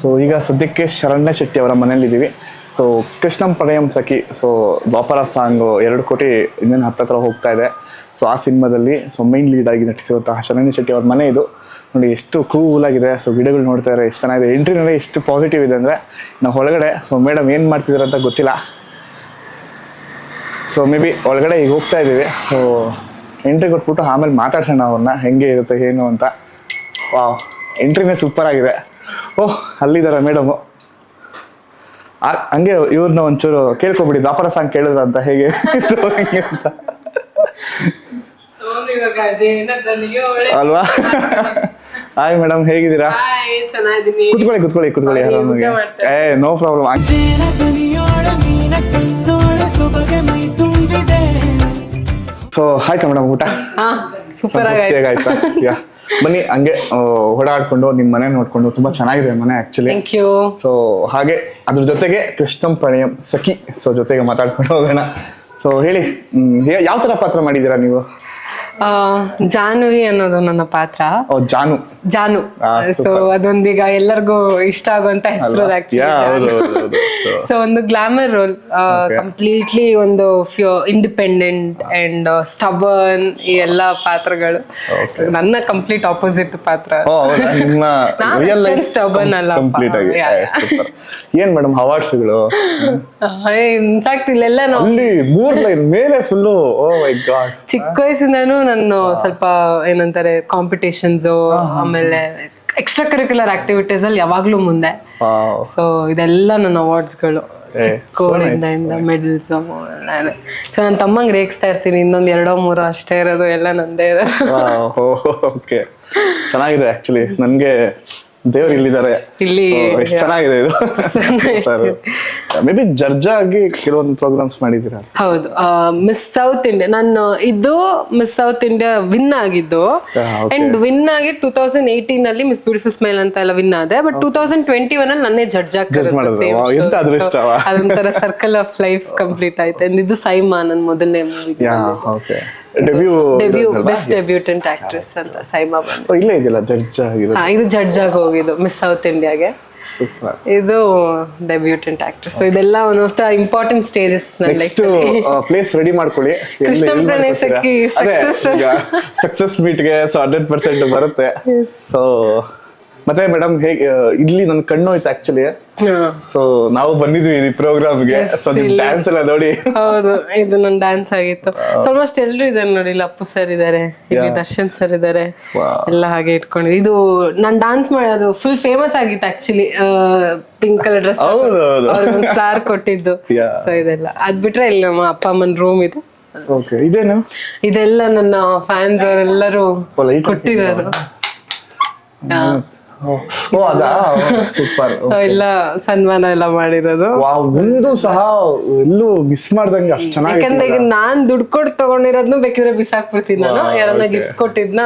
So ಈಗ ಸದ್ಯಕ್ಕೆ ಶರಣ್ಯ ಶೆಟ್ಟಿ ಅವರ ಮನೇಲಿದ್ದೀವಿ ಸೊ ಕೃಷ್ಣಂ ಪಡೆಯಂ ಸಖಿ. ಸೊ ದ್ವಾಪರ ಸಾಂಗು ಎರಡು ಕೋಟಿ ಇನ್ನೇನು ಹತ್ತತ್ರ ಹೋಗ್ತಾ ಇದೆ. ಸೊ ಆ ಸಿನಿಮಾದಲ್ಲಿ ಸೊ ಮೈನ್ ಲೀಡ್ ಆಗಿ ನಟಿಸಿರುವಂತಹ ಶರಣ್ಯ ಶೆಟ್ಟಿ ಅವ್ರ ಮನೆ ಇದು. ನೋಡಿ, ಎಷ್ಟು ಕೂಲ್ ಆಗಿದೆ. ಸೊ ಗಿಡಗಳು ನೋಡ್ತಾ ಇದ್ದಾರೆ. ಎಷ್ಟು ಚೆನ್ನಾಗಿದೆ. ಎಂಟ್ರಿನಲ್ಲಿ ಎಷ್ಟು ಪಾಸಿಟಿವ್ ಇದೆ ಅಂದರೆ ನಾವು ಒಳಗಡೆ ಸೊ ಮೇಡಮ್ ಏನು ಮಾಡ್ತಿದ್ದಾರೆ ಅಂತ ಗೊತ್ತಿಲ್ಲ. ಸೊ ಮೇ ಬಿ ಒಳಗಡೆ ಈಗ ಹೋಗ್ತಾ ಇದ್ದೀವಿ. ಸೊ ಎಂಟ್ರಿ ಕೊಟ್ಬಿಟ್ಟು ಆಮೇಲೆ ಮಾತಾಡ್ಸೋಣ ಅವ್ರನ್ನ. ಹೆಂಗೆ ಇರುತ್ತೆ, ಏನು ಅಂತ. ವಾವ್ ಎಂಟ್ರಿನೇ ಸೂಪರ್ ಆಗಿದೆ. ಓಹ್ ಅಲ್ಲಿದ್ದಾರೆ ಮೇಡಮು? ಹಂಗೆ ಇವ್ರನ್ನ ಒಂಚೂರು ಕೇಳ್ಕೊಬಿಡಿ ದಾಪರ ಸಾಂಗ್ ಕೇಳಿದ್ರ ಅಂತ ಹೇಗೆ? ಅಂತ? ಅಲ್ವಾ? ಹಾಯ್ ಮೇಡಮ್ ಹೇಗಿದ್ದೀರಾ? ಕುತ್ಕೊಳ್ಳಿ ಕುತ್ಕೊಳ್ಳಿ ಕುತ್ಕೊಳ್ಳಿ ಆರಾಮಾಗಿ. ಏ ನೋ ಪ್ರಾಬ್ಲಮ್ ಸೊ ಆಯ್ತಾ ಮೇಡಮ್ ಊಟ? ಹಾ ಸೂಪರ್ ಆಗಿ ಆಯ್ತಾ? ಯಾ ಬನ್ನಿ ಹಂಗೆ ಓಡಾಡ್ಕೊಂಡು ನಿಮ್ಮ ಮನೆ ನೋಡ್ಕೊಂಡು ತುಂಬಾ ಚೆನ್ನಾಗಿದೆ ಮನೆ ಆಕ್ಚುಲಿ ಸೊ ಹಾಗೆ ಅದ್ರ ಜೊತೆಗೆ ಕೃಷ್ಣಂ ಪ್ರಣಯಂ ಸಖಿ. ಸೊ ಜೊತೆಗೆ ಮಾತಾಡ್ಕೊಂಡು ಹೋಗೋಣ. ಸೊ ಹೇಳಿ ಯಾವ ತರ ಪಾತ್ರ ಮಾಡಿದೀರಾ ನೀವು? ಜಾನ್ವಿ ಅನ್ನೋದು ನನ್ನ ಪಾತ್ರ. ಓ ಜಾನು. ಜಾನು. ಸೊ. ಅದೊಂದೀಗ ಎಲ್ಲರಿಗೂ ಇಷ್ಟ ಆಗುವಂತ ಹೆಸರು. ಸೊ ಒಂದು ಗ್ಲಾಮರ್ ರೋಲ್. ಕಂಪ್ಲೀಟ್ಲಿ ಒಂದು ಇಂಡಿಪೆಂಡೆಂಟ್ ಅಂಡ್ ಸ್ಟಬರ್ನ್ ಈ ಎಲ್ಲ ಪಾತ್ರಗಳು. ನನ್ನ ಕಂಪ್ಲೀಟ್ ಆಪೋಸಿಟ್ ಪಾತ್ರ. ಓ ಅಲ್ಲ. ಏನ್ ಮೇಡಮ್ ಅವಾರ್ಡ್ಸ್ಗಳು ಇನ್ಫ್ಯಾಕ್ಟ್ ಇಲ್ಲೆಲ್ಲ ನಾವು ಮೂರ್ ಲೈನ್ ಮೇಲೆ ಫುಲ್ಲು ಓ ಮೈ ಗಾಡ್ ಚಿಕ್ಕ ವಯಸ್ಸಿಂದಾನು ನಾನು ಸ್ವಲ್ಪ ಏನಂತಾರೆ ಕಾಂಪಿಟೇಷನ್ಸ್ ಆಮೇಲೆ ಎಕ್ಸ್ಟ್ರಾ ಕರಿಕ್ಯುಲರ್ ಆಕ್ಟಿವಿಟೀಸ್ ಅಲ್ಲಿ ಯಾವಾಗ್ಲೂ ಮುಂದೆ. ಸೊ ಇದೆಲ್ಲ ನನ್ನ ಅವಾರ್ಡ್ಸ್ಗಳು nice, ಮೆಡಲ್ಸ್ ಸೊ ನನ್ನ ತಮ್ಮಂಗ್ ರೇಗಿಸ್ತಾ ಇರ್ತೀನಿ ಇನ್ನೊಂದು ಎರಡೋ ಮೂರೋ ಅಷ್ಟೇ ಇರೋದು ಎಲ್ಲ ನಂದೇ ಇರೋದು. ಓಕೆ ಚೆನ್ನಾಗಿದೆ ಆಕ್ಚುಲಿ ನನ್ಗೆ ದೇವ್ರು ಇಲ್ಲಿದ್ದಾರೆ. ಇಲ್ಲಿ ಎಷ್ಟು ಚೆನ್ನಾಗಿದೆ ಇದು. ಸರ್ ಮೇ ಬಿ ಜಡ್ಜ್ ಆಗಿ ಕೆಲವೊಂದು ಪ್ರೋಗ್ರಾಮ್ಸ್ ಮಾಡಿದ್ದೀರಾ. ಹೌದು. ಮಿಸ್ ಸೌತ್ ಇಂಡಿಯಾ ನಾನು ಇದು ಮಿಸ್ ಸೌತ್ ಇಂಡಿಯಾ ವಿನ್ ಆಗಿದ್ದು. ಅಂಡ್ ವಿನ್ ಆಗಿ ಟೂ ತೌಸಂಡ್ ಏಯ್ಟೀನ್ ಅಲ್ಲಿ ಮಿಸ್ ಬ್ಯೂಟಿಫುಲ್ ಸ್ಮೈಲ್ ಅಂತ ಎಲ್ಲ ವಿನ್ ಆದೆ but two thousand twenty one ಅಲ್ಲಿ ನನ್ನೇ ಜಡ್ಜ್. ಅದೊಂಥರ ಸರ್ಕಲ್ ಆಫ್ ಲೈಫ್ ಕಂಪ್ಲೀಟ್ ಆಯ್ತು. ಇದು ಸೈಮಾ ನನ್ನ ಮೊದಲನೇ movie debut debut best debutante actress ಅಂತ ಸೈಮಾ ಬಂದು ಇಲ್ಲೇ ಇದೆಯಲ್ಲ ಜಡ್ಜ್ ಆಗಿರೋದು. ಇದು ಜಡ್ಜ್ ಆಗಿ ಹೋಗಿದ್ದು ಮಿಸ್ ಸೌತ್ ಇಂಡಿಯಾಗೆ ಸೂಪರ್ ಇದು ಡೆಬ್ಯೂಟೆಂಟ್ ಆಕ್ಟ್ರೆಸ್ ಸೊ ಇದೆಲ್ಲ one of the important stages next place ready ಮಾಡ್ಕೊಳ್ಳಿ. ಎಲ್ಲಿ- ಕೃಷ್ಣ ಗೆ ಸಕ್ಸಸ್ ಸೊ ಹಂಡ್ರೆಡ್ ಪರ್ಸೆಂಟ್ ಬರುತ್ತೆ ಸೊ ಮತ್ತೆ ಮೇಡಮ್ ಹೇಗೆ ಇಲ್ಲಿ ನನ್ ಕಣ್ಣು ಹೋಯ್ತು ಆಕ್ಚುಲಿ ಸೊ ನಾವು ಬಂದಿದ್ವಿ ಈ ಪ್ರೋಗ್ರಾಮ್ಗೆ ಸೊ ನಿಮ್. ಡ್ಯಾನ್ಸ್ ಎಲ್ಲ ನೋಡಿ. ಹೌದು ಇದು ನನ್ ಡ್ಯಾನ್ಸ್ ಆಗಿತ್ತು. ಆಲ್ಮೋಸ್ಟ್ ಎಲ್ರು ಇದಾರೆ ನೋಡಿ ಇಲ್ಲಿ ಅಪ್ಪು ಸರ್ ಇದಾರೆ ಇಲ್ಲಿ ದರ್ಶನ್ ಸರ್ ಇದಾರೆ. ಎಲ್ಲ ಹಾಗೆ ಇಟ್ಕೊಂಡಿದ್ದು ಇದು ನಾನ್ ಡಾನ್ಸ್ ಮಾಡೋದು ಫುಲ್ ಫೇಮಸ್ ಆಗಿತ್ತು actually pink colour dress flare ಕೊಟ್ಟಿದ್ದು. ಸೊ ಇದೆಲ್ಲ. ಅದ್ ಬಿಟ್ರೆ ಇಲ್ಲಿ ನಮ್ಮ ಅಪ್ಪ ಅಮ್ಮನ ರೂಮ್ ಇದು. ಇದೇನು? ಇದೆಲ್ಲ ನನ್ನ ಫ್ಯಾನ್ಸ್ ಅವರೆಲ್ಲರೂ ಕೊಟ್ಟಿರೋದು. ಓ ಅದಾ? ಸೂಪರ್. ಎಲ್ಲ ಸನ್ಮಾನ ಎಲ್ಲ ಮಾಡಿರೋದು. ವಾವ್ ಒಂದು ಸಹ ಎಲ್ಲೂ ಮಿಸ್ ಮಾಡ್ದಂಗೆ ಅಷ್ಟು ಚೆನ್ನಾಗಿ ಯಾಕಂದ್ರೆ ಈಗ. ನಾನ್ ದುಡ್ಡು ಕೊಟ್ಟು ತಗೊಂಡಿರೋದ್ನು ಬೇಕಿದ್ರೆ ಬಿಸಾಕ್ಬಿಡ್ತೀನಿ ನಾನು. ಯಾರನ್ನ ಗಿಫ್ಟ್ ಕೊಟ್ಟಿದ್ನ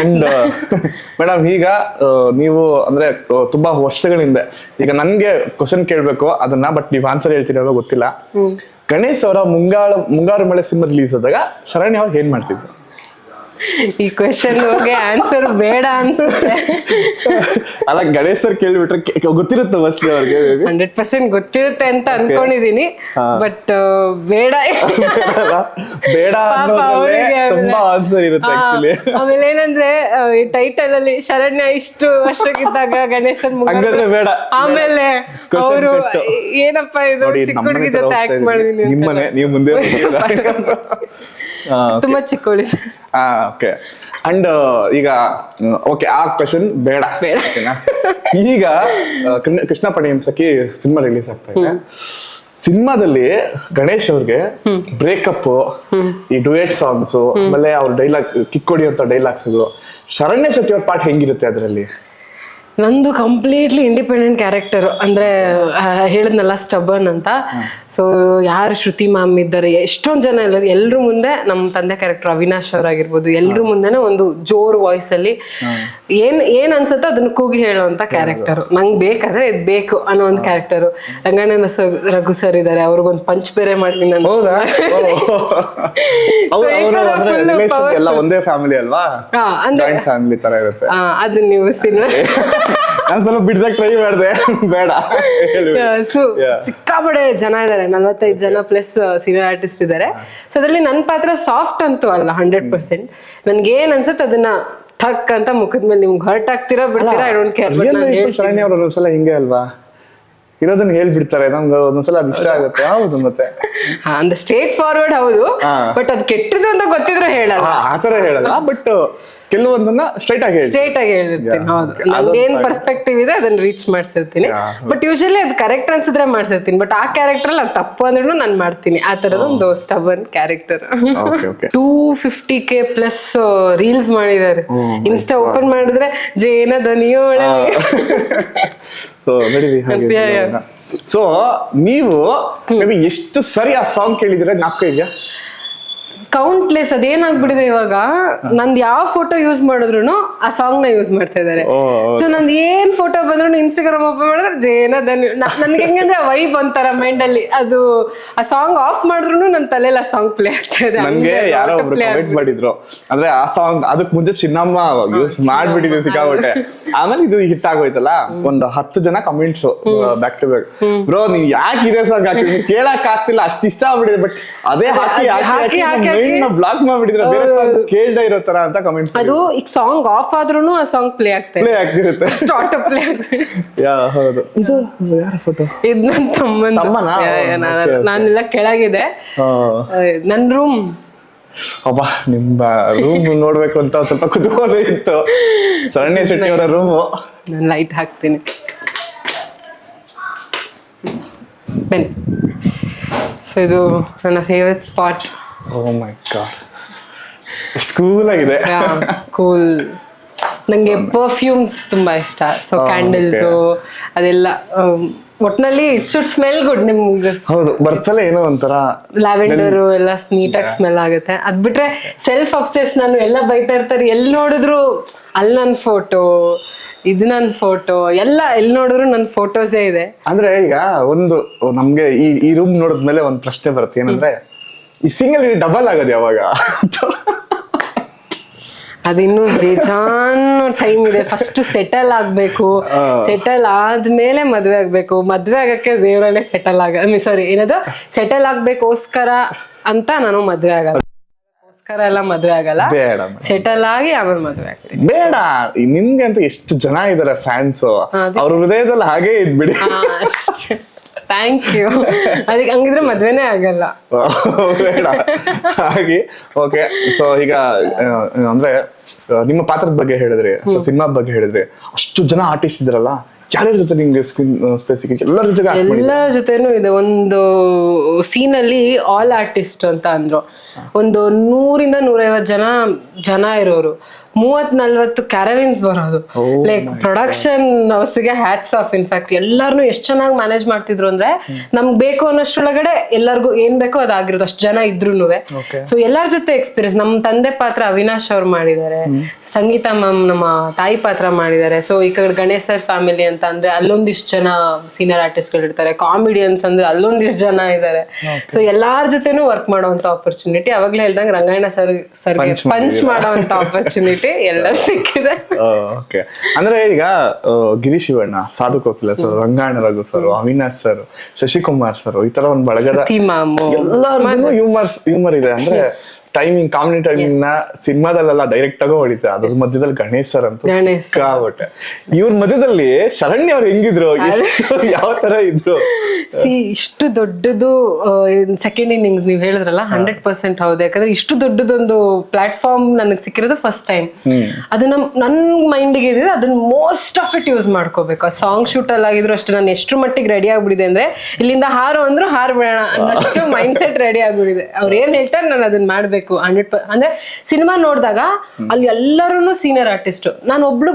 ಅಂಡ್ ಮೇಡಮ್ ಈಗ ಆ, ನೀವು ಅಂದ್ರೆ ಆ, ತುಂಬಾ ವರ್ಷಗಳಿಂದ ಈಗ ನನ್ಗೆ ಕ್ವಶನ್ ಕೇಳ್ಬೇಕು ಅದನ್ನ ಬಟ್ ನೀವು ಆನ್ಸರ್ ಹೇಳ್ತೀರೋ ಗೊತ್ತಿಲ್ಲ. ಗಣೇಶ್ ಅವರ ಮುಂಗಾರು ಮುಂಗಾರು ಮಳೆ ಸಿನಿಮಾ ರಿಲೀಸ್ ಆದಾಗ ಶರಣ್ಯ ಅವ್ರು ಏನ್ ಮಾಡ್ತಿದ್ರು? ಈ ಕ್ವೆಶನ್ ಆನ್ಸರ್ ಬೇಡ ಅನ್ಸುತ್ತೆ. ಅಲ್ಲ ಗಣೇಶ್ ಸರ್ ಕೇಳ್ಬಿಟ್ರೆ ಗೊತ್ತಿರುತ್ತೆ ಮೋಸ್ಟ್ಲಿ ಅವ್ರಿಗೆ. ಹಂಡ್ರೆಡ್ ಪರ್ಸೆಂಟ್ ಗೊತ್ತಿರುತ್ತೆ ಅಂತ ಅನ್ಕೊಂಡಿದೀನಿ. ಬಟ್ ಬೇಡ. ಬೇಡ ಅವ್ರಿಗೆ ತುಂಬಾ ಆನ್ಸರ್ ಇರುತ್ತೆ ಆಕ್ಚುಲಿ ಆಮೇಲೆ ಏನಂದ್ರೆ ಈ ಟೈಟಲ್ ಅಲ್ಲಿ ಶರಣ್ಯ ಇಷ್ಟು ವರ್ಷಕ್ಕಿದ್ದಾಗ ಗಣೇಶನ್ ಸರ್ ಹಂಗಾದ್ರೆ ಬೇಡ. ಆಮೇಲೆ ಅವರು. ಏನಪ್ಪ ಇದು ಚಿಕ್ಕ ಹುಡುಗಿ ಜೊತೆ ಆಕ್ಟ್. ಮಾಡಿದೀನಿ ನಿಮ್ಮನೆ ನೀವು ಮುಂದೆ ತುಂಬಾ ಚಿಕ್ಕವಳಿ ಓಕೆ ಅಂಡ್ ಈಗ ಓಕೆ ಆ ಕ್ವಶನ್ ಬೇಡ? ಈಗ ಕೃಷ್ಣ- ಕೃಷ್ಣ ಪಣಿಯಂ ಸಖಿ ಸಿನಿಮಾ ರಿಲೀಸ್ ಆಗ್ತಾ ಇದೆ. ಸಿನಿಮಾದಲ್ಲಿ ಗಣೇಶ್ ಅವ್ರಿಗೆ ಬ್ರೇಕಪ್ ಈ ಡುಯೆಟ್ ಸಾಂಗ್ಸ್ ಆಮೇಲೆ ಅವ್ರ ಡೈಲಾಗ್ ಕಿಕ್ಕೊಡಿ ಅಂತ ಡೈಲಾಗ್ಸ್ಗಳು ಶರಣ್ಯ ಶೆಟ್ಟಿ ಅವ್ರ ಪಾಠ ಹೆಂಗಿರುತ್ತೆ ಅದರಲ್ಲಿ? ನಂದು ಕಂಪ್ಲೀಟ್ಲಿ ಇಂಡಿಪೆಂಡೆಂಟ್ ಕ್ಯಾರೆಕ್ಟರ್ ಅಂದ್ರೆ ಹೇಳಿದ್ನಲ್ಲ ಸ್ಟಬನ್ ಅಂತ. ಸೊ ಯಾರು ಶ್ರುತಿ ಮ್ಯಾಮ್ ಇದ್ದಾರೆ ಎಷ್ಟೊಂದ್ ಜನ ಎಲ್ಲ ಎಲ್ರು ಮುಂದೆ ನಮ್ಮ ತಂದೆ ಕ್ಯಾರೆಕ್ಟರ್ ಅವಿನಾಶ್ ಅವರಾಗಿರ್ಬೋದು. ಎಲ್ರ ಮುಂದೆನೆ ಒಂದು ಜೋರ್ ವಾಯ್ಸ್ ಅಲ್ಲಿ ಏನ್ ಏನ್ ಅನ್ಸುತ್ತೋ ಅದನ್ನ ಕೂಗಿ ಹೇಳುವಂತ ಕ್ಯಾರೆಕ್ಟರ್ ನಂಗ್ ಬೇಕಾದ್ರೆ ಇದು ಬೇಕು ಅನ್ನೋ ಒಂದು ಕ್ಯಾರೆಕ್ಟರ್ ರಂಗಣ್ಣನ ಸ- ರಘು ಸರ್ ಇದ್ದಾರೆ ಅವ್ರಿಗೊಂದು ಪಂಚ್ ಬೇರೆ ಮಾಡ್ತೀನಿ ನಾನು. ಒಂದೇ ಫ್ಯಾಮಿಲಿ ಅಲ್ವಾ? ಅಂದ್ರೆ- ಫ್ಯಾಮಿಲಿ ತರ ಇರುತ್ತೆ. ಅದನ್ನ ನೀವು ಸಿನಿಮಾ ನಾನು ಸ್ವಲ್ಪ ಬಿಡ್ಸಕ್ ಟ್ರೈ ಮಾಡಿದೆ. ಬೇಡ. ಸೊ ಸಿಕ್ಕಾಪಡೆ ಜನ ಇದ್ದಾರೆ ನಲ್ವತ್ತೈದು ಜನ ಪ್ಲಸ್ ಸೀನಿಯರ್ ಆರ್ಟಿಸ್ಟ್ ಇದ್ದಾರೆ ಸೊ ಅದ್ರಲ್ಲಿ ನನ್ನ ಪಾತ್ರ ಸಾಫ್ಟ್ ಅಂತೂ ಅಲ್ಲ ಹಂಡ್ರೆಡ್ ಪರ್ಸೆಂಟ್ ನನ್ಗೆ ಏನ್ ಅನ್ಸುತ್ತೆ ಅದನ್ನ ಥಕ್ ಅಂತ ಮುಖದ ಮೇಲೆ ನಿಮ್ಗೆ ಹರ್ಟ್ ಆಗ್ತೀರಾ ಬಿಡ್ತೀರಾ? ಐ ಡೋಂಟ್ ಕೇರ್ ಶರಣ್ಯ ಅವ್ರು ಒಂದ್ಸಲ ಹಿಂಗೆ ಅಲ್ವಾ? ಇರೋದನ್ನ ಹೇಳ್ಬಿಡ್ತಾರೆ. ನಮ್ಗೆ ಒಂದೊಂದ್ಸಲ ಅದು ಇಷ್ಟ ಆಗುತ್ತೆ. ಹೌದು ಮತ್ತೆ. ಅಂದ್ರೆ ಸ್ಟ್ರೇಟ್ ಫಾರ್ವರ್ಡ್ ಹೌದು ಬಟ್ ಅದ್ ಕೆಟ್ಟದ್ದು ಅಂತ ಗೊತ್ತಿದ್ರೆ ಹೇಳಲ್ಲ. ಆತರ ಆ ತರ ಹೇಳಲ್ಲ ಬಟ್ ಕೆಲವೊಂದನ್ನ ಸ್ಟ್ರೈಟ್ ಆಗಿ ಹೇಳಿ ಸ್ಟ್ರೇಟ್ ಆಗಿ ಹೇಳಿರ್ತೀನಿ ಹೌದು. ಪರ್ಸ್ಪೆಕ್ಟಿವ್ ಇದೆ ಅದನ್ನ ರೀಚ್ ಮಾಡ್ಸಿರ್ತೀನಿ. ಬಟ್ ಯೂಶಲಿ ಅದು ಕರೆಕ್ಟ್ ಅನ್ಸಿದ್ರೆ ಮಾಡ್ಸಿರ್ತೀನಿ ಬಟ್ ಆ ಕ್ಯಾರೆಕ್ಟರ್ ಅಲ್ಲಿ ಅದು ತಪ್ಪು ಅಂದ್ರೂ ನಾನು ಮಾಡ್ತೀನಿ. ಆ ತರದೊಂದು stubborn character two fifty K plus reels ಮಾಡಿದ್ದಾರೆ. ಇನ್ಸ್ಟಾ ಓಪನ್ ಮಾಡಿದ್ರೆ ಜೇನ ದನಿಯೋಳೆ ಸೊ ನಡೀರಿ ಹಾಗೆ. ಸೊ ನೀವು ಎಷ್ಟು ಸರಿ ಆ ಸಾಂಗ್ ಕೇಳಿದ್ರೆ ನಾಲ್ಕು ಇದೆಯಾ? ಕೌಂಟ್ಲೆಸ್ ಅದೇನಾಗ್ಬಿಡಿದೆ ಇವಾಗ? ನಂದು ಯಾವ ಫೋಟೋ ಯೂಸ್ ಮಾಡಿದ್ರು ಆ ಸಾಂಗ್ನ ಯೂಸ್ ಮಾಡ್ತಾ ಇದಾರೆ ಓ, ಸೊ ನಂದು ಏನ್ ಫೋಟೋ ಬಂದ್ರು ಇನ್ಸ್ಟಾಗ್ರಾಮ್ ಓಪನ್ ಮಾಡಿದ್ರೆ ಜೇನ ನನ್ಗೆ ಹೆಂಗಂದ್ರೆ ವೈಬ್ ಒಂಥರ ಮೈಂಡ್ ಅಲ್ಲಿ ಅದು ಆ ಸಾಂಗ್ ಆಫ್ ಮಾಡಿದ್ರು ನನ್ನ ತಲೆಲ್ಲ ಆ ಸಾಂಗ್ ಪ್ಲೇ ಆಗ್ತಾ ಇದೆ. ನನ್ಗೆ ಯಾರೋ ಒಬ್ರು ಕಮೆಂಟ್ ಮಾಡಿದ್ರು. ಅಂದ್ರೆ ಆ ಸಾಂಗ್ ಅದಕ್ ಮುಂಚೆ ಚಿನ್ನಮ್ಮ ಯೂಸ್ ಮಾಡ್ಬಿಟ್ಟಿದೆ ಸಿಕ್ಕಾಬಟ್ಟೆ ಆಮೇಲೆ ಇದು ಹಿಟ್ ಆಗೋಯ್ತಲ್ಲ? ಒಂದು ಹತ್ತು ಜನ comments back to back bro ನೀವ್ ಯಾಕೆ ಇದೆ ಸಾಂಗ್ ಹಾಕಿ ಕೇಳಕ್ ಆಗ್ತಿಲ್ಲ. ಅಷ್ಟ್ ಇಷ್ಟ ಆಗ್ಬಿಟ್ಟಿದೆ ಬಟ್ ಅದೇ ಹಾಕಿ ಹಾಕಿ ಹಾಕಿ, ಹಾಕಿ, ನ ಬ್ಲಾಕ್ ಮಾಡ್ಬಿಟ್ಟಿದ್ರೆ ಬೇರೆ ಸಾಂಗ್ ಕೇಳ್ದೆ ಇರೋ ತರ ಅಂತ ಕಮೆಂಟ್ ಅದು ಈಗ ಸಾಂಗ್ ಆಫ್ ಆದ್ರೂ ಆ ಸಾಂಗ್ ಪ್ಲೇ ಆಗ್ತಾ ಪ್ಲೇ ಆಗ್ತಿರುತ್ತೆ. ಸ್ಟಾರ್ಟ್ ಪ್ಲೇ ಯಾ ಹೌದು. ಇದು ಯಾರ ಫೋಟೋ ಇದು ನನ್ನ ತಮ್ಮನ? ತಮ್ಮನಾ? ನಾನೆಲ್ಲ ಕೆಳಗಿದೆ. ಆ, ನನ್ ರೂಮ್ ಅಬ್ಬಾ ನಿಮ್ಮ ರೂಮ್ ನೋಡ್ಬೇಕು ಅಂತ ಸ್ವಲ್ಪ ಕುತೂಹಲ ಇತ್ತು. ಶರಣ್ಯ ಶೆಟ್ಟಿ ಅವರ ರೂಮು ನಾನು ಲೈಟ್ ಹಾಕ್ತೀನಿ. ಬನ್ನಿ. ಸೊ ಇದು ನನ್ನ favourite spot oh my god ಎಷ್ಟು ಕೂಲ್ ಆಗಿದೆ. ಕೂಲ್ ನಂಗೆ ಪರ್ಫ್ಯೂಮ್ಸ್ ತುಂಬಾ ಇಷ್ಟ. ಸೊ Oh, ಕ್ಯಾಂಡಲ್ಸ್ ಅದೆಲ್ಲ ಆಮ್, ಒಟ್ನಲ್ಲಿ ಇಟ್ ಶುಡ್ ಸ್ಮೆಲ್ ಗುಡ್ ನಿಮ್ಗೆ. ಹೌದು ಬರ್ತಲೇ ಏನೋ ಒಂಥರ ಲ್ಯಾವೆಂಡರ್ ಎಲ್ಲ ನೀಟಾಗಿ ಸ್ಮೆಲ್ ಆಗುತ್ತೆ. ಅದ್ ಬಿಟ್ರೆ ಸೆಲ್ಫ್ ಅಬ್ಸೆಸ್ ನಾನು ಎಲ್ಲ ಬೈತಾ ಇರ್ತಾರೆ. ಎಲ್ಲಿ ನೋಡಿದ್ರು ಅಲ್ಲಿ ನನ್ನ ಫೋಟೋ ಇದು ನನ್ನ ಫೋಟೋ ಎಲ್ಲ ಎಲ್ಲಿ ನೋಡಿದ್ರು ನನ್ನ ಫೋಟೋಸೇ ಇದೆ. ಅಂದ್ರೆ ಈಗ ಒಂದು ನಮ್ಗೆ ಈ ಈ ರೂಮ್ ನೋಡಿದ್ಮೇಲೆ ಒಂದ್ ಪ್ರಶ್ನೆ ಬರುತ್ತೆ. ಏನಂದ್ರೆ ಈ ಸಿಂಗಲ್ ಡಬಲ್ ಆಗೋದು ಯಾವಾಗ? ಅದಿನ್ನು ಬೇಜಾನ್ ಟೈಮ್ ಇದೆ. ಫಸ್ಟ್ ಸೆಟಲ್ ಆಗ್ಬೇಕು. ಸೆಟಲ್ ಆದ್ಮೇಲೆ ಮದ್ವೆ ಆಗ್ಬೇಕು. ಮದ್ವೆ ಆಗಕ್ಕೆ ದೇವರಲ್ಲೇ ಸೆಟಲ್ ಆಗ ಸಾರಿ ಏನದು? ಸೆಟಲ್ ಆಗ್ಬೇಕೋಸ್ಕರ ಅಂತ ನಾನು ಮದ್ವೆ ಆಗಲ್ಲ. ಎಲ್ಲ ಮದ್ವೆ ಆಗಲ್ಲ. ಬೇಡ. ಸೆಟಲ್ ಆಗಿ ಆಮೇಲೆ ಮದ್ವೆ ಆಗ್ತೀನಿ. ಬೇಡ. ನಿಮ್ಗೆ ಅಂತ ಎಷ್ಟು ಜನ ಇದಾರೆ ಫ್ಯಾನ್ಸ್ ಅವ್ರ ಹೃದಯದಲ್ಲಿ ಹಾಗೆ ಇದ್ಬಿಡಿ. ಥ್ಯಾಂಕ್ ಯು ಅದಕ್ಕೆ ಹಂಗಿದ್ರೆ ಮದ್ವೆನೇ ಆಗಲ್ಲ. ಬೇಡ. ಹಾಗೆ ಓಕೆ ಸೊ ಈಗ ಅಂದ್ರೆ ನಿಮ್ಮ ಪಾತ್ರದ ಬಗ್ಗೆ ಹೇಳಿದ್ರೆ ಸೊ ಸಿನಿಮಾ ಬಗ್ಗೆ ಹೇಳಿದ್ರೆ ಅಷ್ಟು ಜನ ಆರ್ಟಿಸ್ಟ್ ಇದ್ರಲ್ಲ ಯಾರ್ಯಾರ ಜೊತೆ ನಿಮ್ಗೆ ಸ್ಕ್ರೀನ್ ಸ್ಪೆಸಿಫಿಕ್ ಎಲ್ಲರ ಜೊತೆ? ಎಲ್ಲರ ಜೊತೆನೂ ಇದೆ. ಒಂದು ಸೀನಲ್ಲಿ ಆಲ್ ಆರ್ಟಿಸ್ಟ್ ಅಂತ ಅಂದ್ರು. ಒಂದು ನೂರಿಂದ ನೂರೈವತ್ತು ಜನ ಜನ ಇರೋರು. ಮೂವತ್ ನಲ್ವತ್ತು ಕ್ಯಾರವಿನ್ಸ್ ಬರೋದು. ಲೈಕ್ ಪ್ರೊಡಕ್ಷನ್ ಹೌಸ್ಗೆ ಹ್ಯಾಟ್ಸ್ ಆಫ್ ಇನ್ಫ್ಯಾಕ್ಟ್ ಎಲ್ಲಾರ್ನು ಎಷ್ಟು ಚೆನ್ನಾಗಿ ಮ್ಯಾನೇಜ್ ಮಾಡ್ತಿದ್ರು ಅಂದ್ರೆ ನಮ್ಗೆ ಬೇಕು ಅನ್ನೋಷ್ಟ್ರೊಳಗಡೆ ಎಲ್ಲರಿಗೂ ಏನ್ ಬೇಕೋ ಅದಾಗಿರೋದು ಅಷ್ಟು ಜನ ಇದ್ರು ಸೊ ಎಲ್ಲಾರ ಜೊತೆ ಎಕ್ಸ್ಪೀರಿಯನ್ಸ್ ನಮ್ಮ ತಂದೆ ಪಾತ್ರ ಅವಿನಾಶ್ ಅವ್ರು ಮಾಡಿದ್ದಾರೆ. ಸಂಗೀತ ಮ್ಯಾಮ್ ನಮ್ಮ ತಾಯಿ ಪಾತ್ರ ಮಾಡಿದ್ದಾರೆ. ಸೊ ಈ ಕಡೆ ಗಣೇಶ್ ಸರ್ ಫ್ಯಾಮಿಲಿ ಅಂತ ಅಂದ್ರೆ ಅಲ್ಲೊಂದಿಷ್ಟು ಜನ ಸೀನಿಯರ್ ಆರ್ಟಿಸ್ಟ್ಗಳು ಇರ್ತಾರೆ. ಕಾಮಿಡಿಯನ್ಸ್ ಅಂದ್ರೆ ಅಲ್ಲೊಂದಿಷ್ಟು ಜನ ಇದ್ದಾರೆ. ಸೊ ಎಲ್ಲಾರ ಜೊತೆನೂ ವರ್ಕ್ ಮಾಡುವಂತ ಆಪರ್ಚುನಿಟಿ ಅವಾಗ್ಲೇ ಹೇಳ್ದಂಗೆ ರಂಗಾಯಣ ಸರ್ ಸರ್ ಪಂಚ್ ಮಾಡುವಂತ ಆಪರ್ಚುನಿಟಿ ಎಲ್ಲ ಸಿಕ್ಕಿದೆ. ಓಕೆ ಅಂದ್ರೆ ಈಗ Girish Shivanna Sadhu Kokila sir Rangayana Raghu sir Avinash sir Shashikumar sir ಈ ತರ ಒಂದ್ ಬಳಗದ ಎಲ್ಲರಿಗೂ ಹ್ಯೂಮರ್ ಹ್ಯೂಮರ್ ಇದೆ. ಅಂದ್ರೆ ಟೈಮಿಂಗ್ ಕಾಮಿಡಿ ಟೈಮಿಂಗ್ನ ಸಿನಿಮಾದಲ್ಲೆಲ್ಲ ಡೈರೆಕ್ಟ್ ಆಗಿ ಹೊಡಿತಾರೆ. ಅದ್ರ ಮಧ್ಯದಲ್ಲಿ ಗಣೇಶ್ ಸರ್ ಅಂತೂ sir. ಇವ್ರ ಮಧ್ಯದಲ್ಲಿ ಶರಣ್ಯ ಅವ್ರು ಹೆಂಗಿದ್ರು? ಎಷ್ಟು ಯಾವ ತರ ಇದ್ರು? ಸಿ ಇಷ್ಟು ದೊಡ್ಡದು ಸೆಕೆಂಡ್ ಇನ್ನಿಂಗ್ಸ್ ನೀವು ಹೇಳಿದ್ರಲ್ಲ ಹಂಡ್ರೆಡ್ ಪರ್ಸೆಂಟ್ ಹೌದು. ಯಾಕಂದ್ರೆ ಇಷ್ಟು ದೊಡ್ಡದೊಂದು ಪ್ಲಾಟ್ಫಾರ್ಮ್ ನನಗೆ ಸಿಕ್ಕಿರೋದು ಫಸ್ಟ್ ಟೈಮ್ ಅದು ನಮ್ ನನ್ನ ಮೈಂಡ್ಗೆ ಇದ್ರೆ ಅದನ್ನ ಮೋಸ್ಟ್ ಆಫ್ ಇಟ್ ಯೂಸ್ ಮಾಡ್ಕೋಬೇಕು. ಆ ಸಾಂಗ್ ಶೂಟ್ ಅಲ್ಲಿ ಆಗಿದ್ರು ಅಷ್ಟು ನಾನು ಎಷ್ಟು ಮಟ್ಟಿಗೆ ರೆಡಿ ಆಗ್ಬಿಡಿದೆ ಅಂದ್ರೆ ಇಲ್ಲಿಂದ ಹಾರು ಅಂದ್ರೂ ಹಾರು ಬಿಡೋಣ ಅನ್ನೋಷ್ಟು ಮೈಂಡ್ ಸೆಟ್ ರೆಡಿ ಆಗ್ಬಿಡಿದೆ ಅವ್ರು ಏನ್ ಹೇಳ್ತಾರೆ ನಾನು ಅದನ್ನ ಮಾಡ್ಬೇಕು. ಹಂಡ್ರೆಡ್ ಅಂದ್ರೆ ಸಿನಿಮಾ ನೋಡಿದಾಗ ಅಲ್ಲಿ ಎಲ್ಲರೂ ಸೀನಿಯರ್ ಆರ್ಟಿಸ್ಟ್ ನಾನು ಒಬ್ಳು